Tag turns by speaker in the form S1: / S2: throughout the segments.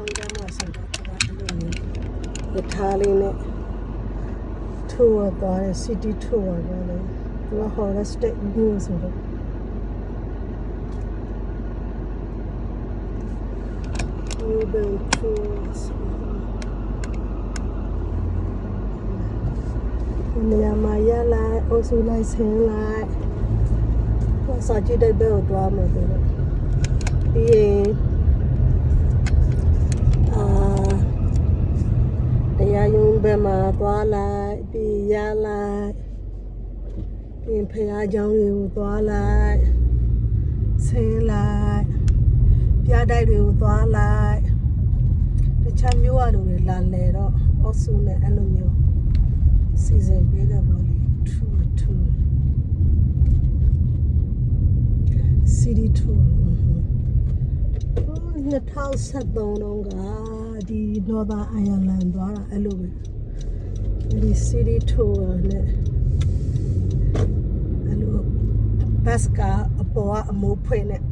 S1: ထောင်းကြမှာဆိုတော့သူကအဲ့လိုမျိုးရထားလေးနဲ့ထိုးသွားတယ် city tour ပေါ့လေသူက holistic view ဆိုတော့ urban tours နေရာမှာရလိုက်အုပ်စုလိုက်ဆင်းလိုက်ဟောစာကြည့်တဲ့ဘက်ကိုသွားမှာသူတို့ပြီးရင်အာ တရားရုံးဘက်မှာသွားလိုက်ပြီးရလိုက်ပြီးရင်ဖះเจ้าတွေကိုသွားလိုက်ဆင်းလိုက်ပြတိုက်တွေကိုသွားလိုက်တခြားမျိုးအလိုတွေလာလဲတော့အုပ်စုနဲ့အဲ့လိုမျိုး စီစဉ်ပေးတဲ့ဘောလေး2 2 city tour 2073တုန်းက ဒီ Northern Ireland သွားတာအဲ့လိုပဲဒီ city tour နဲ့အဲ့လိုဘတ်ကအပေါ်ကအမိုးဖွင့်နဲ့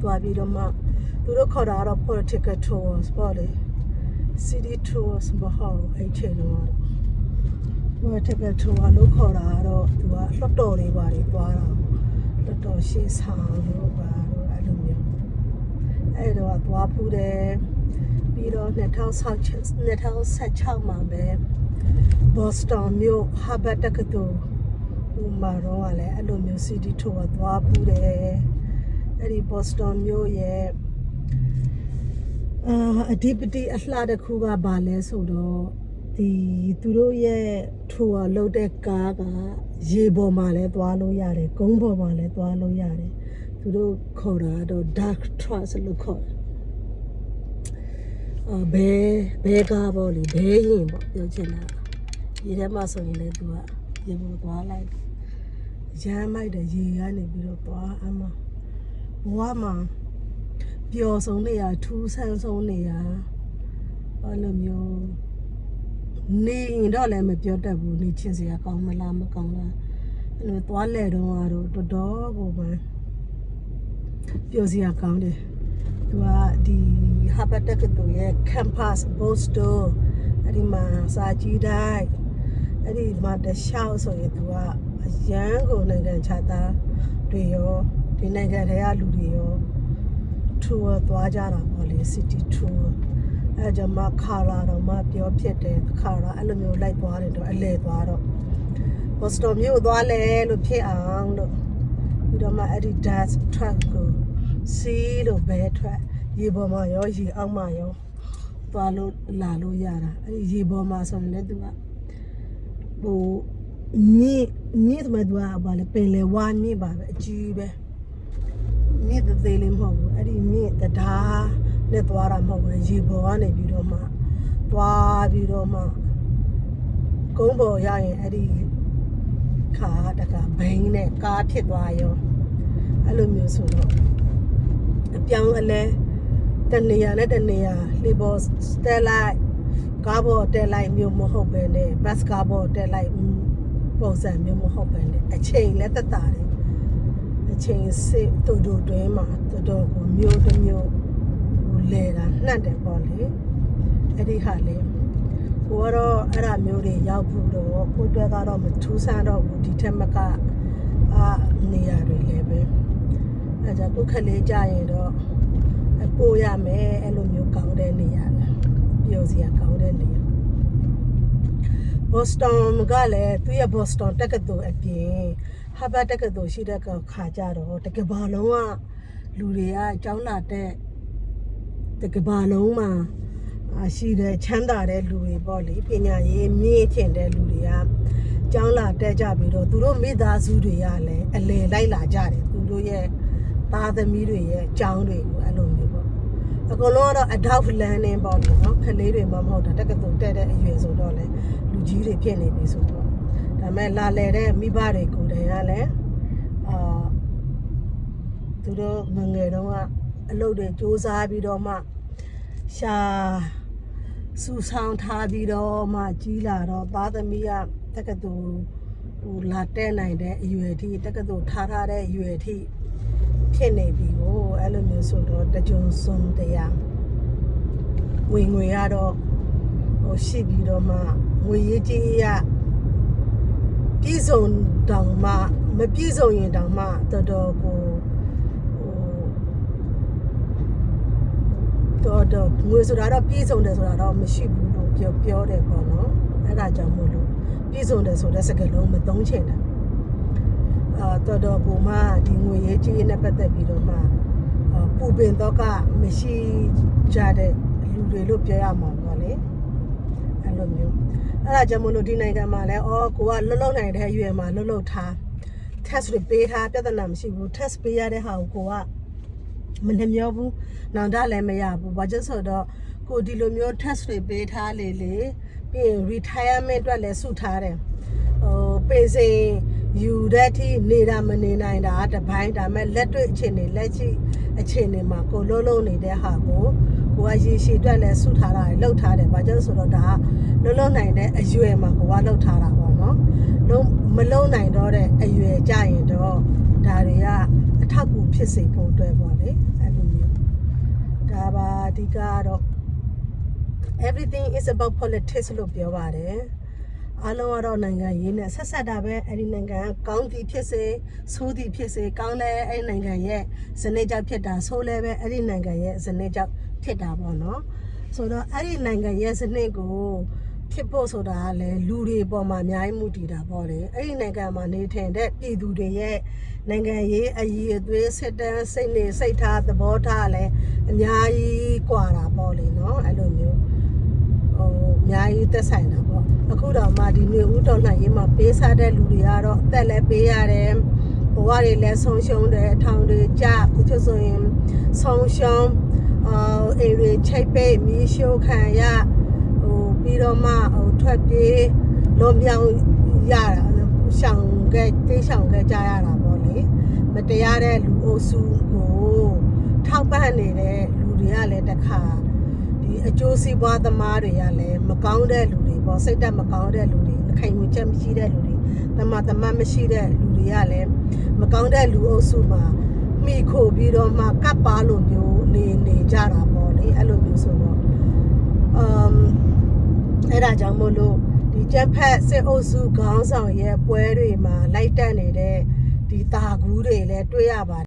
S1: သွားပြီးတော့မှသူတို့ခေါ်တာကတော့ political tours ပေါ့လေ city tours မဟုတ်ဘူးအဲ့ချိန်တော့ဟိုတက်ကထိုးကလို့ခေါ်တာကတော့သူကလွတ်တော်တွေပါတွေသွားတာလွတ်တော်ရှေ့ဆောင်လို့ပါတော့အဲ့လိုမျိုးအဲ့တော့သွားဖူးတယ် ပြီးတော့2016 2016မှာပဲဘော့စတွန်မြို့ဟာဘတ်တက္ကသိုလ်ဟိုမှာတော့ကလည်းအဲ့လိုမျိုး city tour သွားဖူးတယ်အဲ့ဒီဘော့စတွန်မြို့ရဲ့အာအဓိပတိအလှတစ်ခုကဘာလဲဆိုတော့ဒီသူတို့ရဲ့ထိုးလှုပ်တဲ့ကားကရေပေါ်မှာလည်းသွားလို့ရတယ်ကုန်းပေါ်မှာလည်းသွားလို့ရတယ်သူတို့ခေါ်တာတော့ dark trust လို့ခေါ်တယ်အ ဘဲဘဲကားပေါ့လေဘဲရင်ပေါ့ပြောချင်တာရေထဲမှာဆိုရင်လည်းသူကရေပေါ်သွားလိုက်ရမ်းမိုက်တယ်ရေကနေပြီးတော့သွားအမဘဝမှာပျော်ဆုံးနေရထူးဆန်းဆုံးနေရအဲ့လိုမျိုးနေရင်တော့လည်းမပြောတတ်ဘူးနေချင်းစရာကောင်းမလားမကောင်းလားအဲ့လိုသွားလဲတော့ကတော့တော်တော်ကိုပဲပျော်စရာကောင်းတယ် သူကဒီဟာဘတ်တက်ကတူရဲ့ campus bosto အဲ့ဒီမှာစာကြည့်တိုင်းအဲ့ဒီမှာတခြားဆိုရင်သူကအရန်ကိုနိုင်ငံခြားသားတွေရောဒီနိုင်ငံတွေကလူတွေရော tour သွားကြတာပေါ့လေ city tour အဲကြမှာခါလာတော့မှပြောဖြစ်တယ်ခါလာအဲ့လိုမျိုးလိုက်သွားတယ်တော့အလဲသွားတော့ Boston မြို့သွားလဲလို့ဖြစ်အောင်လို့ပြီးတော့မှအဲ့ဒီ dance track ကို စီးလို့ဘဲ track ရေပေါ်မှာရောရေအောက်မှာရောသွားလို့လာလို့ရတာအဲ့ဒီရေပေါ်မှာဆိုရင်လည်းသူကဟိုမြင့်မြင့်တမသူကဘာလဲပင်လေဝါမြင့်ပါပဲအကြီးပဲမြင့်သေးသေးလေးမဟုတ်ဘူးအဲ့ဒီမြင့်တရားနဲ့သွားတာမဟုတ်ဘူးရေပေါ်ကနေပြီးတော့မှသွားပြီးတော့မှကုန်းပေါ်ရရင်အဲ့ဒီခါတကဘိန်းနဲ့ကားဖြစ်သွားရောအဲ့လိုမျိုးဆိုတော့ အပြောင်းအလဲတနေရာနဲ့တနေရာလေပေါ်တက်လိုက်ကားပေါ်တက်လိုက်မျိုးမဟုတ်ပဲနဲ့ဘတ်ကားပေါ်တက်လိုက်ပုံစံမျိုးမဟုတ်ပဲနဲ့အချိန်လက်သက်တာတယ်အချိန်စစ်တူတူတွင်းမှာတော်တော်ကိုမျိုးတစ်မျိုးဟိုလဲတာနှံ့တယ်ပေါ့လေအဲ့ဒီဟာလေကိုကတော့အဲ့ဒါမျိုးတွေရောက်ဖို့တော့ကိုအတွက်ကတော့မထူးဆန်းတော့ဘူးဒီထက်မကအာနေရာတွေလည်းပဲ အဲ့ဒါကိုခက်လေးကြရင်တော့အပို့ရမယ်အဲ့လိုမျိုးကောင်းတဲ့နေရာလားပြောစရာကောင်းတဲ့နေရာဘော့စတွန်ကလည်းသူရဲ့ဘော့စတွန်တက္ကသိုလ်အပြင်ဟာဘတ်တက္ကသိုလ်ရှိတဲ့ခါကြတော့တကဘာလုံးကလူတွေကကျောင်းလာတဲ့တကဘာလုံးမှာအာရှိတဲ့ချမ်းသာတဲ့လူတွေပေါ့လေပညာရေးမြင့်ချင်တဲ့လူတွေကကျောင်းလာတက်ကြပြီးတော့သူတို့မိသားစုတွေကလည်းအလယ်လိုက်လာကြတယ်သူတို့ရဲ့ သားသမီးတွေရဲ့ကျောင်းတွေကိုအဲ့လိုမျိုးပေါ့အကုန်လုံးကတော့ adult learning ပေါ့လေနော်ခလေးတွေမှမဟုတ်တာတက္ကသိုလ်တက်တဲ့အရွယ်ဆိုတော့လေလူကြီးတွေဖြစ်နေပြီဆိုတော့ဒါမဲ့လာလေတဲ့မိဘတွေကိုယ်တိုင်ကလည်းအာသူတို့ငယ်ငယ်တုန်းကအလုပ်တွေစူးစမ်းပြီးတော့မှရှာစူဆောင်ထားပြီးတော့မှကြီးလာတော့သားသမီးကတက္ကသိုလ်ဟိုလာတက်နိုင်တဲ့အရွယ်အထိတက္ကသိုလ်ထားထားတဲ့အရွယ်အထိ ဖြစ်နေပြီကိုအဲ့လိုမျိုးဆိုတော့တကြုံစွန်တရားဝင်ငွေရတော့ဟိုရှိပြီးတော့မှငွေရေးကြေးရပြည့်စုံတောင်မှမပြည့်စုံရင်တောင်မှတော်တော်ကိုဟိုတော်တော်ငွေဆိုတာတော့ပြည့်စုံတယ်ဆိုတာတော့မရှိဘူးလို့ပြောပြောတယ်ပေါ့နော်အဲ့ဒါကြောင့်မို့လို့ပြည့်စုံတယ်ဆိုတဲ့စကားလုံးမသုံးချင်တာ အာတော်တော်ကိုမှဒီငွေရေးကြေးနဲ့ပတ်သက်ပြီးတော့မှအာပူပင်တော့ကမရှိကြတဲ့လူတွေလို့ပြောရမှာပေါ့လေအဲ့လိုမျိုးအဲ့ဒါကြောင့်မလို့ဒီနိုင်ငံမှာလည်းအော်ကိုကလှုပ်လှုပ်နိုင်တဲ့အရွယ်မှာလှုပ်လှုပ်ထား test တွေပေးထားပြဿနာမရှိဘူး test ပေးရတဲ့ဟာကိုကိုကမနှမျောဘူးနောင်တလည်းမရဘူးဘာကြောင့်ဆိုတော့ကိုဒီလိုမျိုး test တွေပေးထားလေလေပြီးရင် retirement အတွက်လည်းစုထားတယ်ဟိုပေစိန် ယူတဲ့အထိနေတာမနေနိုင်တာတပိုင်းဒါမဲ့လက်တွေ့အခြေအနေလက်ရှိအခြေအနေမှာကိုလုံးလုံးနေတဲ့ဟာကိုကိုကရေရှည်အတွက်လည်းစုထားတာလှုပ်ထားတယ်ဘာကြောင့်ဆိုတော့ဒါကလုံးလုံးနိုင်တဲ့အရွယ်မှာကိုကလှုပ်ထားတာပေါ့နော်လုံးမလုံးနိုင်တော့တဲ့အရွယ်ကြရင်တော့ဒါတွေကအထောက်အကူဖြစ်စေဖို့အတွက်ပေါ့လေအဲ့လိုမျိုးဒါပါအဓိကကတော့ everything is about politics လို့ပြောပါတယ် အားလုံးကတော့နိုင်ငံရေးနဲ့ဆက်ဆက်တာပဲအဲ့ဒီနိုင်ငံကကောင်းသည်ဖြစ်စေဆိုးသည်ဖြစ်စေကောင်းတဲ့အဲ့ဒီနိုင်ငံရဲ့ဇနစ်ကြောင့်ဖြစ်တာဆိုးလည်းပဲအဲ့ဒီနိုင်ငံရဲ့ဇနစ်ကြောင့်ဖြစ်တာပေါ့နော်ဆိုတော့အဲ့ဒီနိုင်ငံရဲ့ဇနစ်ကိုဖြစ်ဖို့ဆိုတာကလည်းလူတွေပေါ်မှာအများကြီးမူတည်တာပေါ့လေအဲ့ဒီနိုင်ငံမှာနေထိုင်တဲ့ပြည်သူတွေရဲ့နိုင်ငံရေးအရေးအသွေးစစ်တမ်းစိတ်နေစိတ်ထားသဘောထားလည်းအများကြီးကွာတာပေါ့လေနော်အဲ့လိုမျိုး ဟိုအများကြီးသက်ဆိုင်တာပေါ့အခုတော့မှဒီနေဦးတော်လှန်ရေးမှာပေးစားတဲ့လူတွေကတော့အသက်လည်းပေးရတယ်ဘဝတွေလည်းဆုံးရှုံးတယ်အထောင်တွေကြအခုချက်ဆိုရင်ဆုံးရှုံးအာအေရီချိတ်ပိတ်မီးရှို့ခံရဟိုပြီးတော့မှဟိုထွက်ပြေးလွန်မြောက်ရတာရှောင်ခဲ့တေးရှောင်ခဲ့ကြရတာပေါ့လေမတရားတဲ့လူအုပ်စုကိုထောက်ပံ့နေတဲ့လူတွေကလည်းတစ်ခါ ဒီအကျိုးစီးပွားသမားတွေကလည်းမကောင်းတဲ့လူတွေပေါ့စိတ်တက်မကောင်းတဲ့လူတွေခိုင်ဝင်ချက်မရှိတဲ့လူတွေတမတမမရှိတဲ့လူတွေကလည်းမကောင်းတဲ့လူအုပ်စုမှာမိခိုပြီးတော့မှကပ်ပါလိုမျိုးနေနေကြတာပေါ့လေအဲ့လိုမျိုးဆိုတော့အမ်အဲ့ဒါကြောင့်မို့လို့ဒီကျက်ဖက်စစ်အုပ်စုခေါင်းဆောင်ရဲ့ပွဲတွေမှာလိုက်တက်နေတဲ့ဒီတာကူးတွေလည်းတွေ့ရပါတယ်